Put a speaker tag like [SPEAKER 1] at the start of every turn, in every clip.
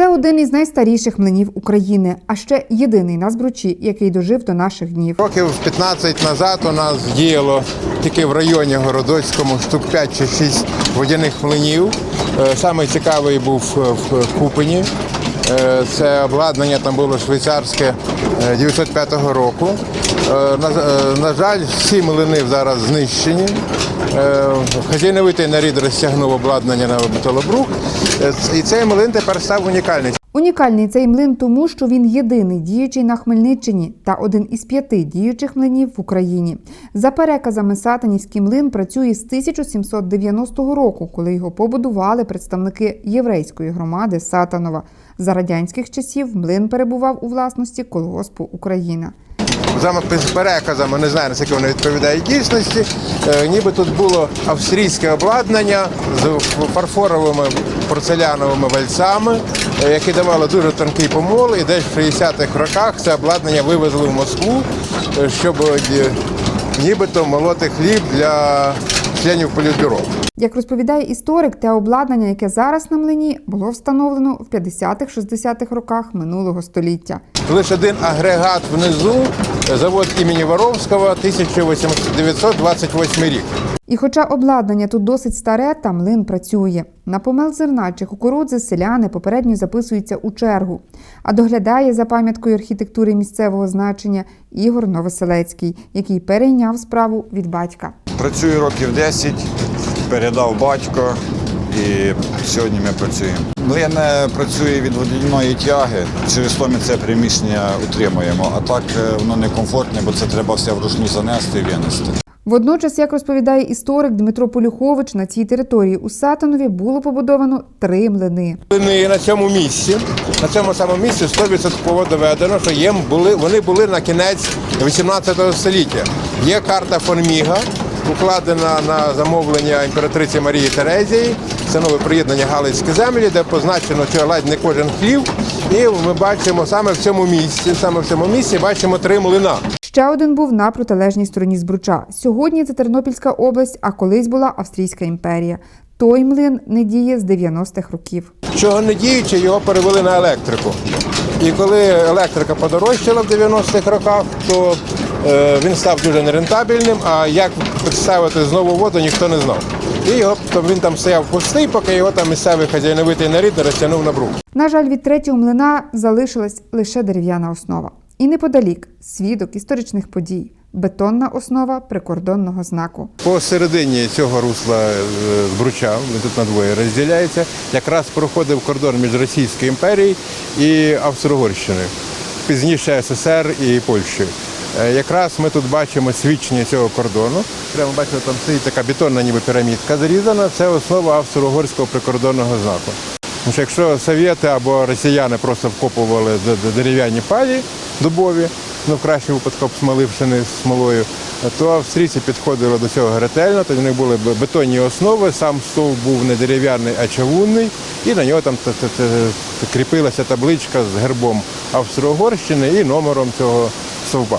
[SPEAKER 1] Це один із найстаріших млинів України, а ще єдиний на збручі, який дожив до наших днів.
[SPEAKER 2] Років 15 назад у нас діяло тільки в районі Городоцькому штук 5 чи 6 водяних млинів. Е, Саме цікавий був е, в Купені. Е, Це обладнання там було швейцарське е, 905 року. Е, На, е, на жаль, всі млини зараз знищені. Е, Хазяйновитий нарід розтягнув обладнання на металобрух. І цей млин тепер став унікальний.
[SPEAKER 1] Унікальний цей млин тому, що він єдиний діючий на Хмельниччині та один із п'яти діючих млинів в Україні. За переказами Сатанівський млин працює з 1790 року, коли його побудували представники єврейської громади Сатанова. За радянських часів млин перебував у власності колгоспу Україна.
[SPEAKER 2] За переказами, не знаю, наскільки вони відповідають дійсності. е, Ніби тут було австрійське обладнання з фарфоровими порцеляновими вальцами, е, які давали дуже тонкий помол, і десь в 60-х роках це обладнання вивезли в Москву, е, щоб нібито молоти хліб для членів політбюро.
[SPEAKER 1] Як розповідає історик, те обладнання, яке зараз на млині, було встановлено в 50-60-х роках минулого століття.
[SPEAKER 2] Лише один агрегат внизу, завод імені Воровського, 1928 рік.
[SPEAKER 1] І хоча обладнання тут досить старе, та млин працює. На помел зерна чи кукурудзи селяни попередньо записуються у чергу, а доглядає за пам'яткою архітектури місцевого значення Ігор Новоселецький, який перейняв справу від батька.
[SPEAKER 3] Працюю років 10, передав батько і сьогодні ми працюємо. Ну я не працюю від водяної тяги, через то ми це приміщення утримуємо, а так е, воно некомфортне, бо це треба все вручну занести і винести.
[SPEAKER 1] Водночас, як розповідає історик Дмитро Полюхович, на цій території у Сатанові було побудовано три млини.
[SPEAKER 2] Млини на цьому місці, на цьому самому місці 100% доведено, що їм були, вони були на кінець 18 століття. Є карта Форміга, укладена на замовлення імператриці Марії Терезії. Це нове приєднання Галицькі землі, де позначено, що ледь не кожен хлів. І ми бачимо саме в цьому місці, саме в цьому місці бачимо три млина.
[SPEAKER 1] Ще один був на протилежній стороні Збруча. Сьогодні це Тернопільська область, а колись була Австрійська імперія. Той млин не діє з 90-х років.
[SPEAKER 2] Чого не діючи, його перевели на електрику. І коли електрика подорожчала в 90-х роках, то він став дуже нерентабельним, а як підставити знову воду, ніхто не знав. І його, то він там стояв пустий, поки його там місцевий хазяйновитий нарід не розтягнув на брук.
[SPEAKER 1] На жаль, від третього млина залишилась лише дерев'яна основа. І неподалік свідок історичних подій, бетонна основа прикордонного знаку.
[SPEAKER 2] Посередині цього русла е, Збруча, він тут надвоє розділяється, якраз проходив кордон між Російською імперією і Австро-Угорщиною, пізніше СССР і Польщею. Е, Якраз ми тут бачимо свідчення цього кордону. Прямо бачимо, там стоїть така бетонна ніби пірамідка зарізана. Це основа австро-угорського прикордонного знаку. Тому що якщо совєти або росіяни просто вкопували дерев'яні палі дубові, ну в кращому випадку обсмоливши смолою, то австрійці підходили до цього ретельно, тоді в них були бетонні основи, сам стовп був не дерев'яний, а чавунний, і на нього там кріпилася табличка з гербом Австро-Угорщини і номером цього стовпа.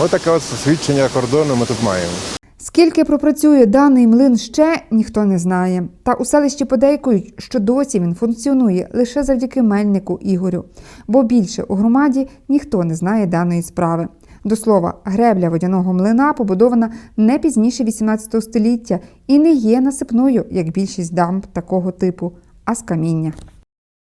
[SPEAKER 2] Ось от свідчення кордону ми тут маємо.
[SPEAKER 1] Скільки пропрацює даний млин ще ніхто не знає. Та у селищі подейкують, що досі він функціонує лише завдяки мельнику Ігорю, бо більше у громаді ніхто не знає даної справи. До слова, гребля водяного млина побудована не пізніше 18 століття і не є насипною, як більшість дамб такого типу, а з каміння.